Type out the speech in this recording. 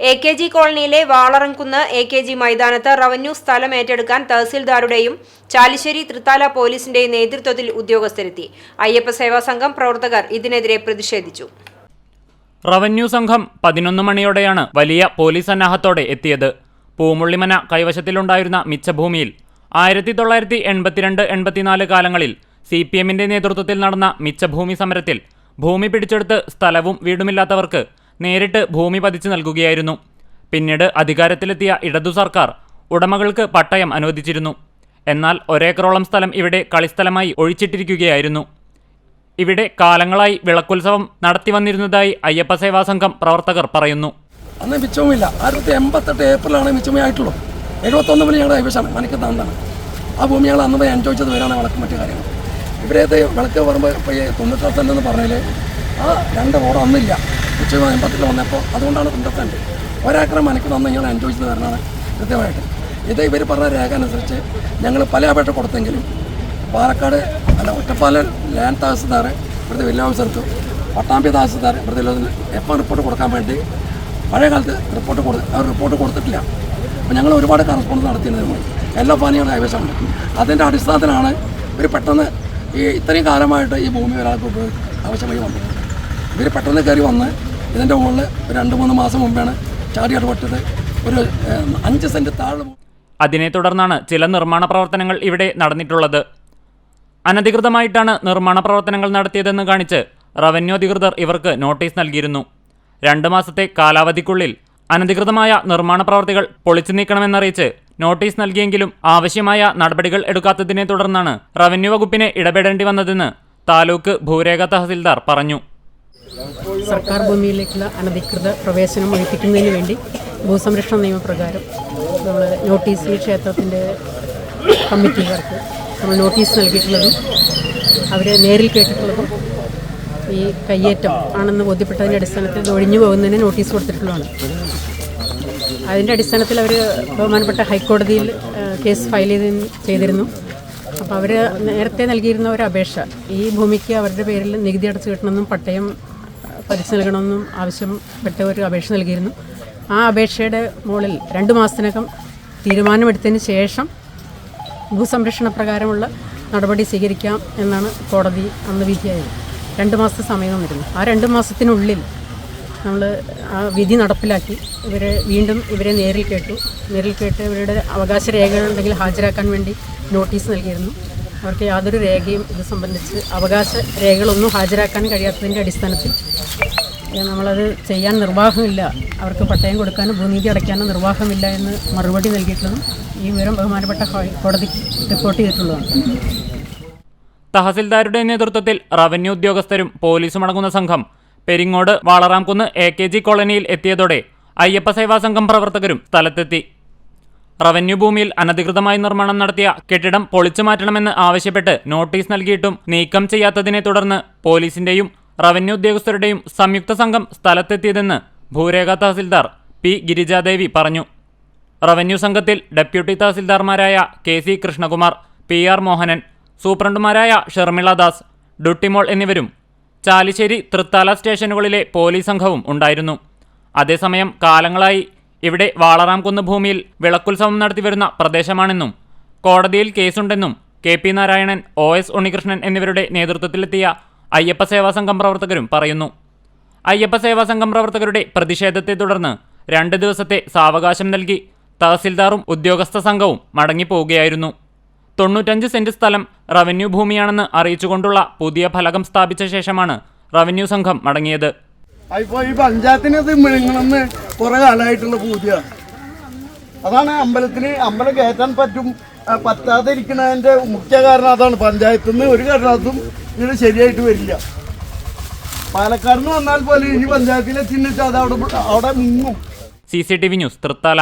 A K G കോളനിയിലെ Valaramkunnu A K G മൈതാനത്ത് revenue സ്ഥലം ഏറ്റെടുക്കാൻ തഹസിൽദാരുടെയും ചാലിശ്ശേരി തൃത്താല പോലീസിന്റെയും നേതൃത്വത്തിൽ ഉദ്യോഗസ്ഥരെത്തി. അയ്യപ്പ സേവാ സംഘം പ്രവർത്തകർ ഇതിനെതിരെ പ്രതിഷേധിച്ചു. റവന്യൂ സംഘം പതിനൊന്ന് മണിയോടെയാണ് വലിയ പോലീസ് സന്നാഹത്തോടെ എത്തിയത്. പൂമുള്ളിമന കൈവശത്തിലുണ്ടായിരുന്ന മിച്ചഭൂമിയിൽ ആയിരത്തി തൊള്ളായിരത്തി എൺപത്തിരണ്ട് എൺപത്തിനാല് കാലങ്ങളിൽ സി പി എമ്മിന്റെ നേതൃത്വത്തിൽ നടന്ന മിച്ചഭൂമി സമരത്തിൽ ഭൂമി പിടിച്ചെടുത്ത് സ്ഥലവും വീടുമില്ലാത്തവർക്ക് നേരിട്ട് ഭൂമി പതിച്ചു നൽകുകയായിരുന്നു. പിന്നീട് അധികാരത്തിലെത്തിയ ഇടതു സർക്കാർ ഉടമകൾക്ക് പട്ടയം അനുവദിച്ചിരുന്നു. എന്നാൽ ഒരേക്കറോളം സ്ഥലം ഇവിടെ കളിസ്ഥലമായി ഒഴിച്ചിട്ടിരിക്കുകയായിരുന്നു. ഇവിടെ കാലങ്ങളായി വിളക്കുത്സവം നടത്തി വന്നിരുന്നതായി അയ്യപ്പ സേവാ സംഘം പ്രവർത്തകർ പറയുന്നു. അന്ന് മിച്ചവുമില്ല. ആയിരത്തി എൺപത്തെട്ട് ഏപ്രിലാണ് മിച്ചമയായിട്ടുള്ളൂ എഴുപത്തൊന്ന് മണി ഞങ്ങളുടെ കൈവശം മനക്ക് തന്നാണ് ആ ഭൂമി ഞങ്ങൾ അന്ന് പോയി ചെയ്ത് വരാണ് വിളക്ക് മറ്റു കാര്യങ്ങൾ. ഇവരേത് വിളക്ക് പറയുമ്പോൾ ഇപ്പോൾ ഈ തൊണ്ണൂറ്റി സെന്റ് എന്ന് പറഞ്ഞാൽ ആ രണ്ട് റോഡ് അന്നില്ല. മിച്ചം പത്തിൽ വന്നപ്പോൾ അതുകൊണ്ടാണ് തൊണ്ണൂറ്റി ഒരാക്രം മനക്ക് തന്ന് ഞങ്ങൾ അനുഭവിച്ചത് ചെയ്ത് കൃത്യമായിട്ട്. ഇത് ഇവർ പറഞ്ഞ രേഖ അനുസരിച്ച് ഞങ്ങൾ പല അപേക്ഷ കൊടുത്തെങ്കിലും പാലക്കാട് അല്ല ഒറ്റപ്പാലം ലാൻഡ് തഹസിൽദാർ ഇവിടുത്തെ ഓഫീസർക്ക് പട്ടാമ്പി തഹസിൽദാർ ഇവിടുത്തെ എഫ് റിപ്പോർട്ട് കൊടുക്കാൻ വേണ്ടി പഴയ കാലത്ത് റിപ്പോർട്ട് കൊടു റിപ്പോർട്ട് കൊടുത്തിട്ടില്ല. അപ്പോൾ ഞങ്ങൾ ഒരുപാട് കറസ്പോണ്ടൻസ് നടത്തിയിരുന്നു. എല്ലാ പാനികളും കൈവശമുണ്ട് അതിന്റെ അടിസ്ഥാനത്തിലാണ് ഇവർ പെട്ടെന്ന് ഈ ഇത്രയും കാലമായിട്ട് ഈ ഭൂമി ഒരാൾക്ക് ആവശ്യമായി വന്നത്. ഇവർ പെട്ടെന്ന് കയറി വന്ന് ഇതിന്റെ മുകളിൽ രണ്ട് മൂന്ന് മാസം മുമ്പാണ് ചാടി ഇടപെട്ടത് ഒരു അഞ്ച് സെന്റ് താഴെ അതിനെ തുടർന്നാണ് ചില നിർമ്മാണ പ്രവർത്തനങ്ങൾ ഇവിടെ നടന്നിട്ടുള്ളത്. അനധികൃതമായിട്ടാണ് നിർമ്മാണ പ്രവർത്തനങ്ങൾ നടത്തിയതെന്ന് കാണിച്ച് റവന്യൂ അധികൃതർ ഇവർക്ക് നോട്ടീസ് നൽകിയിരുന്നു. രണ്ട് മാസത്തെ കാലാവധിക്കുള്ളിൽ അനധികൃതമായ നിർമ്മാണ പ്രവർത്തികൾ പൊളിച്ചു നീക്കണമെന്നറിയിച്ച് നോട്ടീസ് നൽകിയെങ്കിലും ആവശ്യമായ നടപടികൾ എടുക്കാത്തതിനെ തുടർന്നാണ് റവന്യൂ വകുപ്പിനെ ഇടപെടേണ്ടി വന്നതെന്ന് താലൂക്ക് ഭൂരേഖ തഹസിൽദാർ പറഞ്ഞു. സർക്കാർ ഭൂമിയിലേക്കുള്ള അനധികൃത പ്രവേശനം ഒഴിപ്പിക്കുന്നതിന് വേണ്ടി ഭൂസംരക്ഷണ നിയമപ്രകാരം നമ്മൾ നോട്ടീസ് ക്ഷേത്രത്തിന്റെ കമ്മിറ്റിക്കാർക്ക് നമ്മൾ നോട്ടീസ് നൽകിയിട്ടുള്ളതും അവരെ നേരിൽ കേട്ടിട്ടുള്ളതും ഈ കയ്യേറ്റം ആണെന്ന് ബോധ്യപ്പെട്ടതിന്റെ അടിസ്ഥാനത്തിൽ ഒഴിഞ്ഞു പോകുന്നതിന് നോട്ടീസ് കൊടുത്തിട്ടുള്ളതാണ്. അതിന്റെ അടിസ്ഥാനത്തിൽ അവർ ബഹുമാനപ്പെട്ട ഹൈക്കോടതിയിൽ കേസ് ഫയൽ ചെയ്ത് ചെയ്തിരുന്നു. അപ്പോൾ അവർ നേരത്തെ നൽകിയിരുന്ന ഒരു അപേക്ഷ ഈ ഭൂമിക്ക് അവരുടെ പേരിൽ നികുതി അടച്ചു കിട്ടണമെന്നും പട്ടയം പതിച്ചു നൽകണമെന്നും ആവശ്യപ്പെട്ട് ഒരു അപേക്ഷ നൽകിയിരുന്നു. ആ അപേക്ഷയുടെ മുകളിൽ രണ്ട് മാസത്തിനകം തീരുമാനമെടുത്തതിന് ശേഷം ഭൂസംരക്ഷണ പ്രകാരമുള്ള നടപടി സ്വീകരിക്കാം എന്നാണ് കോടതി അന്ന് വിധിയായത്. രണ്ട് മാസത്തെ സമയം തന്നിരുന്നു ആ രണ്ട് മാസത്തിനുള്ളിൽ നമ്മൾ ആ വിധി നടപ്പിലാക്കി. ഇവരെ വീണ്ടും ഇവരെ നേരിൽ കേട്ടു. നേരിൽ കേട്ട് ഇവരുടെ അവകാശ രേഖകളുണ്ടെങ്കിൽ ഹാജരാക്കാൻ വേണ്ടി നോട്ടീസ് നൽകിയിരുന്നു. അവർക്ക് യാതൊരു രേഖയും ഇത് സംബന്ധിച്ച് അവകാശ രേഖകളൊന്നും ഹാജരാക്കാൻ കഴിയാത്തതിന്റെ അടിസ്ഥാനത്തിൽ നമ്മളത് ചെയ്യാൻ നിർവാഹമില്ല. അവർക്ക് പട്ടയം കൊടുക്കാനും ഭൂനിധി അടയ്ക്കാനോ നിർവാഹമില്ല എന്ന് മറുപടി നൽകിയിട്ടുള്ളതും ഈ വിവരം ബഹുമാനപ്പെട്ട കോടതിക്ക് റിപ്പോർട്ട് ചെയ്തിട്ടുള്ളതാണ്. തഹസിൽദാരുടെ നേതൃത്വത്തിൽ റവന്യൂ ഉദ്യോഗസ്ഥരും പോലീസും അടങ്ങുന്ന സംഘം Peringode Valaramkunnu A K G കോളനിയിൽ എത്തിയതോടെ അയ്യപ്പ സേവാ സംഘം പ്രവർത്തകരും സ്ഥലത്തെത്തി. റവന്യൂ ഭൂമിയിൽ അനധികൃതമായി നിർമ്മാണം നടത്തിയ കെട്ടിടം പൊളിച്ചു മാറ്റണമെന്ന് ആവശ്യപ്പെട്ട് നോട്ടീസ് നൽകിയിട്ടും നീക്കം ചെയ്യാത്തതിനെ തുടർന്ന് പോലീസിന്റെയും റവന്യൂ ഉദ്യോഗസ്ഥരുടെയും സംയുക്ത സംഘം സ്ഥലത്തെത്തിയതെന്ന് ഭൂരേഖ തഹസിൽദാർ പി ഗിരിജാദേവി പറഞ്ഞു. റവന്യൂ സംഘത്തിൽ deputy തഹസിൽദാർമാരായ K C Krishnakumar P R Mohanan സൂപ്രണ്ടുമാരായ Sharmila Das Duttimol എന്നിവരും ചാലിശ്ശേരി തൃത്താല സ്റ്റേഷനുകളിലെ പോലീസ് സംഘവും ഉണ്ടായിരുന്നു. അതേസമയം കാലങ്ങളായി ഇവിടെ വാളറാംകുന്ന് ഭൂമിയിൽ വിളക്കുത്സവം നടത്തിവരുന്ന പ്രദേശമാണെന്നും കോടതിയിൽ കേസുണ്ടെന്നും K P Narayanan O S Unnikrishnan എന്നിവരുടെ നേതൃത്വത്തിലെത്തിയ അയ്യപ്പ സേവാ സംഘം പ്രവർത്തകരും പറയുന്നു. അയ്യപ്പ സേവാ സംഘം പ്രവർത്തകരുടെ പ്രതിഷേധത്തെ തുടർന്ന് രണ്ട് ദിവസത്തെ സാവകാശം നൽകി തഹസിൽദാറും ഉദ്യോഗസ്ഥ സംഘവും മടങ്ങിപ്പോവുകയായിരുന്നു. തൊണ്ണൂറ്റഞ്ച് സെന്റ് സ്ഥലം റവന്യൂ ഭൂമിയാണെന്ന് അറിയിച്ചുകൊണ്ടുള്ള പുതിയ ഫലകം സ്ഥാപിച്ച ശേഷമാണ് റവന്യൂ സംഘം മടങ്ങിയത്. ഇപ്പൊ ഈ പഞ്ചായത്തിന് ഇത് മിഴുങ്ങണമെന്ന് കുറെ കാലമായിട്ടുള്ള പൂതിയാണ് അതാണ് അമ്പലത്തിന് അമ്പലം കയറ്റാൻ പറ്റും പറ്റാതെ ഇരിക്കുന്നതിന്റെ മുഖ്യ കാരണം അതാണ്. പഞ്ചായത്തിൽ നിന്ന് ഒരു കാരണത്തും ഇത് ശരിയായിട്ട് വരില്ല. പാലക്കാട് നിന്ന് വന്നാൽ പോലും ഈ പഞ്ചായത്തിലെ ചിഹ്നിച്ച് അവിടെ അവിടെ മുങ്ങും C C T V news Thrithala.